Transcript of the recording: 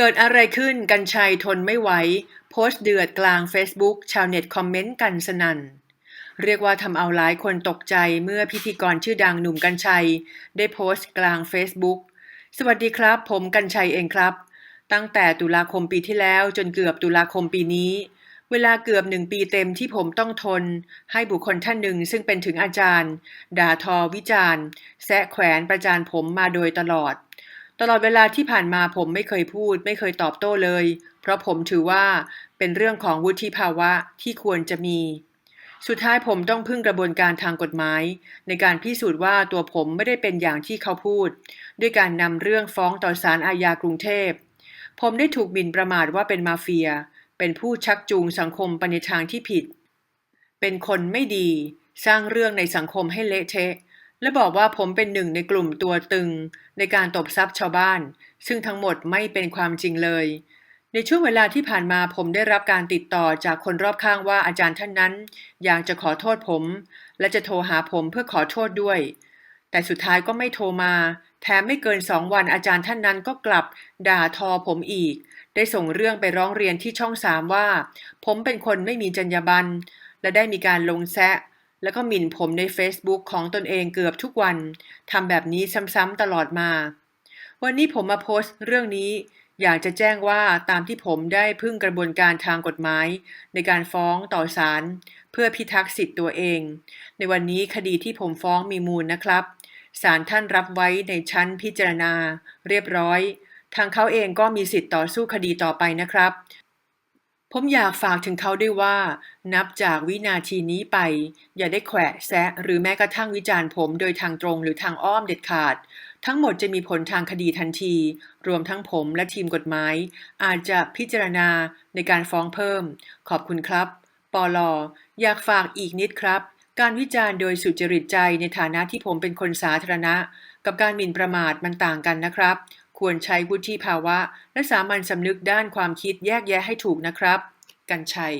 เกิดอะไรขึ้นกันชัยทนไม่ไหวโพสต์เดือดกลาง Facebook ชาวเน็ตคอมเมนต์กันสนัน่น เรียกว่าทำเอาหลายคนตกใจเมื่อพิธีกรชื่อดังหนุ่มกัญชัย ได้โพสต์กลาง Facebook สวัสดีครับ ผมกัญชัยเองครับ ตั้งแต่ตุลาคมปีที่แล้วจนเกือบตุลาคมปีนี้ เวลาเกือบหนึ่งปีเต็มที่ผมต้องทน ให้บุคคลท่านหนึ่งซึ่งเป็นถึงอาจารย์ ด่าทอวิจารณ์แซะแขวนประจานผมมาโดยตลอด ตลอดเวลาที่ผ่านมาผมไม่เคยพูด ไม่เคยตอบโต้เลย เพราะผมถือว่าเป็นเรื่องของวุฒิภาวะที่ควรจะมี สุดท้ายผมต้องพึ่งกระบวนการทางกฎหมาย ในการพิสูจน์ว่าตัวผมไม่ได้เป็นอย่างที่เขาพูด ด้วยการนำเรื่องฟ้องต่อศาลอาญากรุงเทพ ผมได้ถูกบินประมาทว่าเป็นมาเฟีย เป็นผู้ชักจูงสังคมไปในทางที่ผิด เป็นคนไม่ดี สร้างเรื่องในสังคมให้เละเทะ และบอกว่าผมเป็นหนึ่งในกลุ่มตัวตึงในการตบทรัพย์ชาวบ้าน ซึ่งทั้งหมดไม่เป็นความจริงเลย ในช่วงเวลาที่ผ่านมาผมได้รับการติดต่อจากคนรอบข้างว่าอาจารย์ท่านนั้น อยากจะขอโทษผม และจะโทรหาผมเพื่อขอโทษด้วย แต่สุดท้ายก็ไม่โทรมาแถมไม่เกินสองวันอาจารย์ท่านนั้นก็กลับด่าทอผมอีก ได้ส่งเรื่องไปร้องเรียนที่ช่องสามว่า ผมเป็นคนไม่มีจรรยาบรรณและได้มีการลงแซะ แล้วก็หมิ่นผมใน Facebook ของตนเองเกือบทุกวันทำแบบนี้ซ้ำๆตลอดมา วันนี้ผมมาโพสต์เรื่องนี้ อยากจะแจ้งว่าตามที่ผมได้พึ่งกระบวนการทางกฎหมาย ในการฟ้องต่อศาลเพื่อพิทักษ์สิทธิ์ตัวเอง ในวันนี้คดีที่ผมฟ้องมีมูลนะครับศาลท่านรับไว้ในชั้นพิจารณา เรียบร้อย ทางเขาเองก็มีสิทธิ์ต่อสู้คดีต่อไปนะครับ ผมอยากฝากถึงเขาด้วยว่า นับจากวินาทีนี้ไป อย่าได้แขวะแซะหรือแม้กระทั่งวิจารณ์ผมโดยทางตรงหรือทางอ้อมเด็ดขาด ทั้งหมดจะมีผลทางคดีทันที รวมทั้งผมและทีมกฎหมาย อาจจะพิจารณาในการฟ้องเพิ่ม ขอบคุณครับ ปอลออยากฝากอีกนิดครับ การวิจารณ์โดยสุจริตใจในฐานะที่ผมเป็นคนสาธารณะ กับการหมิ่นประมาทมันต่างกันนะครับ ควรใช้วุฒิภาวะ และสามัญสำนึกด้านความคิดแยกแยะให้ถูกนะครับ กันชัย